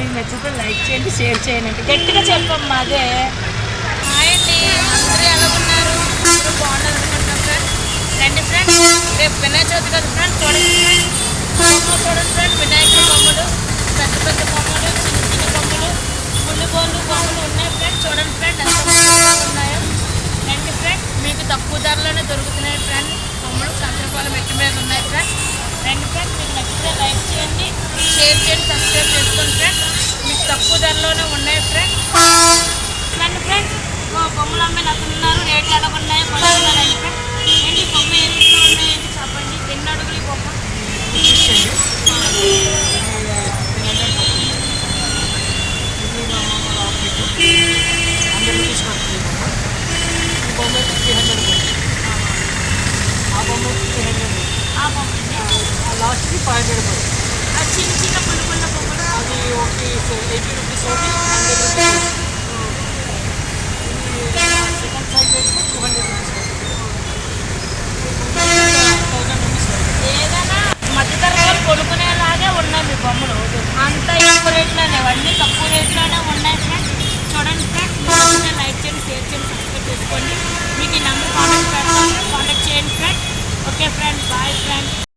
Like చేయండి share చేయండి గట్టిగా చెప్పమ్మా అదే. హాయ్ అండి అందరూ ఎలా ఉన్నారు? అందరూ బాగున్నారు రండి ఫ్రెండ్స్ రేపు వినాయక చవితి కదా ఫ్రెండ్ చూడండి ఫ్రెండ్ చూడండి ఫ్రెండ్ వినాయకుడి బొమ్మలు పెద్ద పెద్ద బొమ్మలు చిన్న చిన్న బొమ్మలు ముళ్ళు బోళ్ళు బొమ్మలు ఉన్నాయి ఫ్రెండ్స్ చూడండి ఫ్రెండ్ ఎంత బాగా ఉన్నాయో. రండి ఫ్రెండ్స్ మీకు తక్కువ ధరలోనే దొరుకుతున్నాయి ఫ్రెండ్ బొమ్మలు సంతరపాలెం మెట్టి మీద ఉన్నాయి ఫ్రెండ్ రండి ఫ్రెండ్ మీకు నచ్చితే లైక్ చేయండి షేర్ చేయండి సబ్స్క్రైబ్ చేసుకోండి ఫ్రెండ్ మీకు తక్కువ ధరలోనే ఉన్నాయి ఫ్రెండ్ రండి ఫ్రెండ్స్ మా బొమ్మలు అమ్మాయి అతను ఉన్నారు రేట్లు ఎలా ఉన్నాయో కొనుక్కున్నారండి ఫ్రెండ్ ఏంటి బొమ్మ ఏ రేట్లో ఉన్నాయి ఏంటి చెప్పండి? ఎన్ని అడుగులు ఈ బొమ్మ? హండ్రెడ్ రూపీస్ పడుతుంది బొమ్మ. ఈ బొమ్మ త్రీ హండ్రెడ్ పడుతుంది ఆ బొమ్మ. హండ్రెడ్ ఆ బొమ్మ. లాస్ట్కి ఫైవ్ హండ్రెడ్ పడుతుంది. చిన్న చిన్న పుల్ల పుల్ల బొమ్మలు అది ఒకటి